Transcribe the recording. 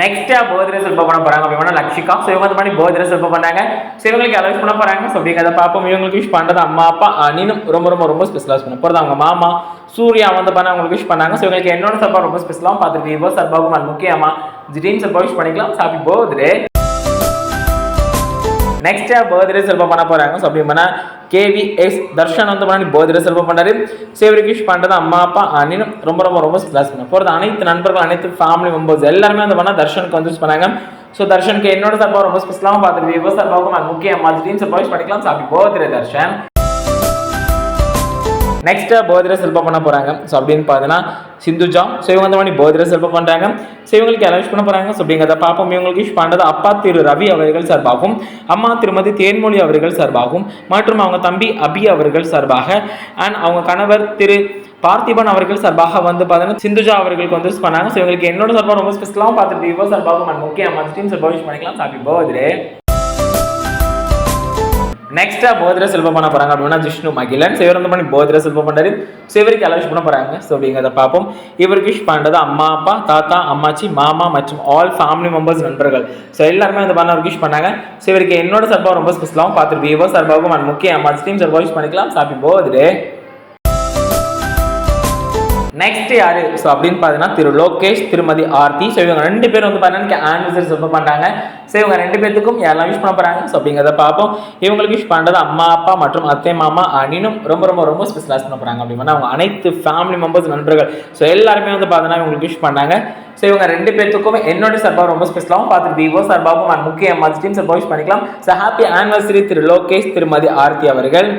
நெக்ஸ்ட்டாக போதிரை சிற்பம் பண்ண போகிறாங்க அப்படின்னா லக்ஷிகா. ஸோ இவங்க வந்து பண்ணி போதிரை சிற்பம் பண்ணாங்க. ஸோ இவங்களுக்கு அலோஸ் பண்ண போகிறாங்க ஸோ அப்படிங்கிறத பார்ப்போம். இவங்களுக்கு விஷ் பண்ணுறது அம்மா அப்பா நீனும் ரொம்ப ரொம்ப ரொம்ப ஸ்பெஷலாக பண்ண போகிறது அவங்க மாமா. சூர்யா வந்து பண்ண அவங்களுக்கு விஷ் பண்ணாங்க. ஸோ இவங்களுக்கு என்னோட சர்பா ரொம்ப ஸ்பெஷலாக பார்த்துட்டு விவோ சர்பாவும் அது முக்கியமா திடீர்னு சர்பா விஷ் பண்ணிக்கலாம். ஹாப்பி போதிரே நெக்ஸ்ட் பர்த்டே செல்வம் பண்ண போறாங்க. ஸோ அப்படி பண்ணா கேவி எஸ் தர்ஷன் வந்து பண்ணி பர்த்டே செல்வம் பண்ணாரு. சேவரி விஷ் பண்றது அம்மா அப்பா அண்ணனும் ரொம்ப ரொம்ப ரொம்ப ஸ்பிளாஸ் பண்ண போகிறது அனைத்து நண்பர்கள் அனைத்து ஃபேமிலி மெம்பர்ஸ் எல்லாருமே வந்து பண்ணா தர்ஷனுக்கு வந்து பண்ணாங்க. ஸோ தர்ஷனுக்கு என்னோட சர்பா ரொம்ப ஸ்பெஷலாகவும் பார்த்துட்டு விவோ சர்பாவுக்கும் அது முக்கிய மாதிரி பண்ணிக்கலாம். ஸோ அப்படி பர்த்டே தர்ஷன். நெக்ஸ்ட்டாக போதிர செல்பம் பண்ண போகிறாங்க ஸோ அப்படின்னு பார்த்தீங்கன்னா சிந்துஜா ஸோ இவங்க வந்து மாதிரி போதிர செல்பம் பண்ணுறாங்க ஸோ இவங்களுக்கு அலௌஸ் பண்ண போகிறாங்க ஸோ அப்படிங்கிறத பார்ப்போம். இவங்களுக்கு யூஸ் பண்ணுறது அப்பா திரு ரவி அவர்கள் சார்பாகவும் அம்மா திருமதி தேன்மொழி அவர்கள் சார்பாகவும் மற்றும் அவங்க தம்பி அபி அவர்கள் சார்பாக. அண்ட் அவங்க கணவர் திரு பார்த்திபன் அவர்கள் சார்பாக வந்து பார்த்தீங்கன்னா சிந்துஜா அவர்களுக்கு வந்து யூஸ் பண்ணாங்க. ஸோ இவங்களுக்கு என்னோட சார்பாக ரொம்ப ஸ்பெஷலாகவும் பார்த்துட்டு இவ்வளோ சார்பாகவும் அண்ட் முக்கியமாக அம்மா டீம் சார்பாக யூஸ் பண்ணிக்கலாம். ஹாப்பி பர்த்டே நெக்ஸ்டா போதிர செல்வம் பண்ண போறாங்க அப்படின்னா ஜிஷ்ணு மகிலன் ஸோ இவர் வந்து பண்ணி போதிர செல்வம் பண்ணாரு ஸோ இவருக்கு பண்ண போறாங்க. ஸோ அப்படிங்கிறத பார்ப்போம். இவருக்கு விஷ் பண்ணுறது அம்மா அப்பா தாத்தா அம்மாச்சி மாமா மற்றும் ஆல் ஃபேமிலி மெம்பர்ஸ் நண்பர்கள். ஸோ எல்லாருமே வந்து பண்ண விஷ் பண்ணாங்க. ஸோ இவருக்கு என்னோட சர்பாவும் ரொம்ப ஸ்பெஷலாகவும் பார்த்துட்டு விவோ சர்பாகவும் முக்கிய அம்மாச்சி டீம் சர்பா விஷ் பண்ணிக்கலாம். ஹாப்பி போதிரே நெக்ஸ்ட் யாரு? ஸோ அப்படின்னு பார்த்தீங்கன்னா திரு லோகேஷ் திருமதி ஆர்த்தி. ஸோ இவங்க ரெண்டு பேரும் வந்து பார்த்தீங்கன்னா ஆன்வர்சரி சொல்ல பண்ணுறாங்க ஸோ இவங்க ரெண்டு பேர்த்துக்கும் யாரெல்லாம் விஷ் பண்ண போகிறாங்க ஸோ அப்படிங்கிறத பார்ப்போம். இவங்களுக்கு விஷ் பண்ணுறது அம்மா அப்பா மற்றும் அத்தை மாமா அனினும் ரொம்ப ரொம்ப ரொம்ப ஸ்பெஷலாக பண்ண போகிறாங்க அப்படின்னா அவங்க அனைத்து ஃபேமிலி மெம்பர்ஸ் நண்பர்கள். ஸோ எல்லாருமே வந்து பார்த்தீங்கன்னா இவங்களுக்கு விஷ் பண்ணாங்க ஸோ இவங்க ரெண்டு பேர்த்துக்கும் என்னோட சார்பாக ரொம்ப ஸ்பெஷலாகவும் பார்த்துட்டு விவோ சார்பாகவும் நான் முக்கிய மஸ்டீம் சார்பாக விஷ் பண்ணிக்கலாம். ஸோ ஹாப்பி ஆனிவர்சரி திரு லோகேஷ் திருமதி ஆர்த்தி அவர்கள்.